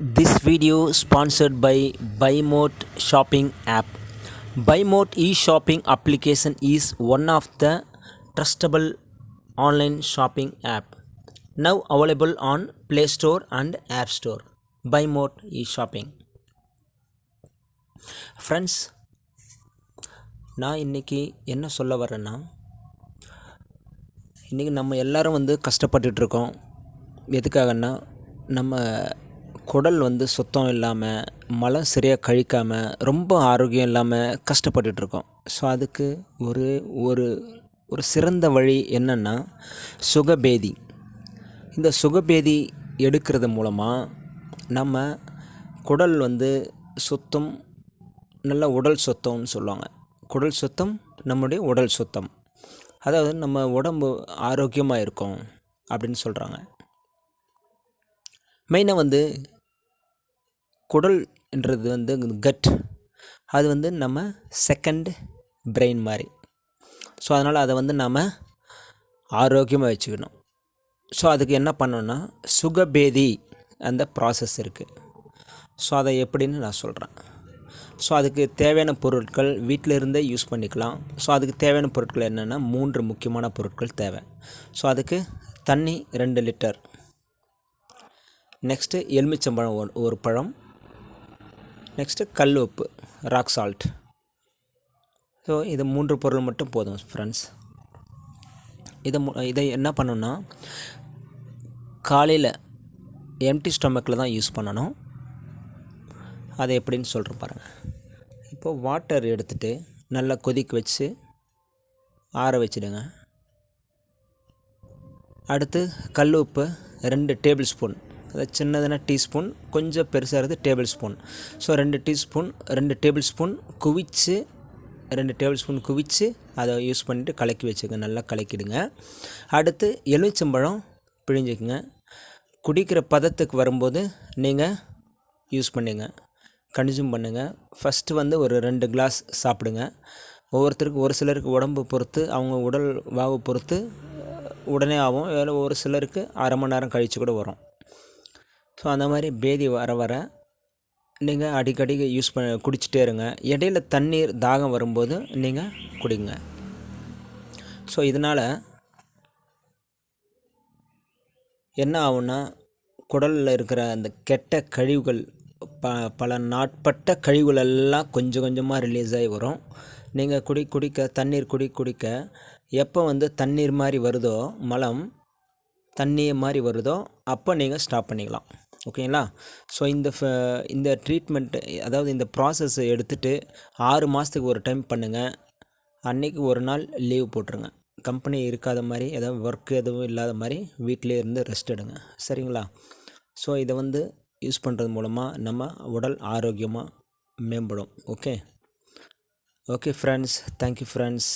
This video sponsored by Bymot shopping app Bymot e shopping application is one of the trustable online shopping app now available on play store and app store Bymot e shopping friends நான் இன்றைக்கி என்ன சொல்ல வரேன்னா இன்றைக்கி நம்ம எல்லோரும் வந்து கஷ்டப்பட்டுட்ருக்கோம் எதுக்காகன்னா நம்ம குடல் வந்து சுத்தம் இல்லாமல் மலம் சரியாக கழிக்காமல் ரொம்ப ஆரோக்கியம் இல்லாமல் கஷ்டப்பட்டுட்டு இருக்கோம் ஸோ அதுக்கு ஒரு ஒரு ஒரு சிறந்த வழி என்னென்னா சுகபேதி. இந்த சுகபேதி எடுக்கிறது மூலமாக நம்ம குடல் வந்து சுத்தம் நல்ல உடல் சுத்தம்னு சொல்லுவாங்க. குடல் சுத்தம் நம்முடைய உடல் சுத்தம். அதாவது நம்ம உடம்பு ஆரோக்கியமாக இருக்கும் அப்படின்னு சொல்கிறாங்க மெயினாக வந்து குடல்ன்றது வந்து கட் அது வந்து நம்ம செகண்ட் பிரெயின் மாதிரி. ஸோ அதனால் அதை வந்து நாம் ஆரோக்கியமாக வச்சுக்கணும். ஸோ அதுக்கு என்ன பண்ணோன்னா சுகபேதி அந்த ப்ராசஸ் இருக்குது ஸோ அதை எப்படின்னு நான் சொல்கிறேன் ஸோ அதுக்கு தேவையான பொருட்கள் வீட்டில் இருந்தே யூஸ் பண்ணிக்கலாம். ஸோ அதுக்கு தேவையான பொருட்கள் என்னென்னா மூன்று முக்கியமான பொருட்கள் தேவை. ஸோ அதுக்கு தண்ணி ரெண்டு லிட்டர் நெக்ஸ்ட்டு எலுமிச்சம்பழம் ஒரு ஒரு பழம். நெக்ஸ்ட்டு கல் உப்பு ராக் சால்ட் ஸோ இது மூன்று பொருள் மட்டும் போதும் ஃப்ரெண்ட்ஸ் இதை மு இதை என்ன பண்ணணும்னா காலையில் எம்டி ஸ்டொமக்கில் தான் யூஸ் பண்ணணும். அதை எப்படின்னு சொல்கிறேன் பாருங்கள் இப்போது வாட்டர் எடுத்துகிட்டு நல்லா கொதிக்க வச்சு ஆற வச்சுடுங்க. அடுத்து கல் உப்பு ரெண்டு டேபிள் ஸ்பூன் அதாவது சின்னதுனா டீஸ்பூன் கொஞ்சம் பெருசாக இருக்குது டேபிள் ஸ்பூன் ஸோ ரெண்டு டீஸ்பூன் ரெண்டு டேபிள் ஸ்பூன் குவிச்சு ரெண்டு டேபிள் ஸ்பூன் குவிச்சு அதை யூஸ் பண்ணிவிட்டு கலக்கி வச்சுக்கோங்க. நல்லா கலக்கிடுங்க. அடுத்து எலுமிச்சம்பழம் பிழிஞ்சிக்கங்க. குடிக்கிற பதத்துக்கு வரும்போது நீங்கள் யூஸ் பண்ணுங்க. கன்சியூம் பண்ணுங்கள் ஃபஸ்ட்டு வந்து ஒரு ரெண்டு கிளாஸ் சாப்பிடுங்க. ஒவ்வொருத்தருக்கு ஒரு சிலருக்கு உடம்பு பொறுத்து அவங்க உடல் வாவு பொறுத்து உடனே ஆகும். வேறு ஒரு சிலருக்கு அரை மணி நேரம் கழித்து கூட வரும். ஸோ அந்த மாதிரி பேதி வர வர நீங்கள் அடிக்கடி யூஸ் பண்ண குடிச்சிட்டே இருங்க. இடையில தண்ணீர் தாகம் வரும்போது நீங்கள் குடிங்க. ஸோ இதனால் என்ன ஆகும்னா குடலில் இருக்கிற அந்த கெட்ட கழிவுகள் ப பல நாட்பட்ட கழிவுகள் எல்லாம் கொஞ்சம் கொஞ்சமாக ரிலீஸ் ஆகி வரும். நீங்கள் குடி குடிக்க தண்ணீர் குடி குடிக்க எப்போ வந்து தண்ணீர் மாதிரி வருதோ மலம் தண்ணி மாதிரி வருதோ அப்போ நீங்கள் ஸ்டாப் பண்ணிக்கலாம். ஓகேங்களா? ஸோ இந்த ஃப- இந்த ட்ரீட்மெண்ட்டு அதாவது இந்த ப்ராசஸ் எடுத்துகிட்டு ஆறு மாதத்துக்கு ஒரு டைம் பண்ணுங்கள் அன்னைக்கு ஒரு நாள் லீவ் போட்டுருங்க. கம்பெனி இருக்காத மாதிரி எதாவது ஒர்க் எதுவும் இல்லாத மாதிரி வீட்டிலே இருந்து ரெஸ்ட் எடுங்க. சரிங்களா? ஸோ இதை வந்து யூஸ் பண்ணுறது மூலமாக நம்ம உடல் ஆரோக்கியமாக மேம்படும். Okay okay friends thank you friends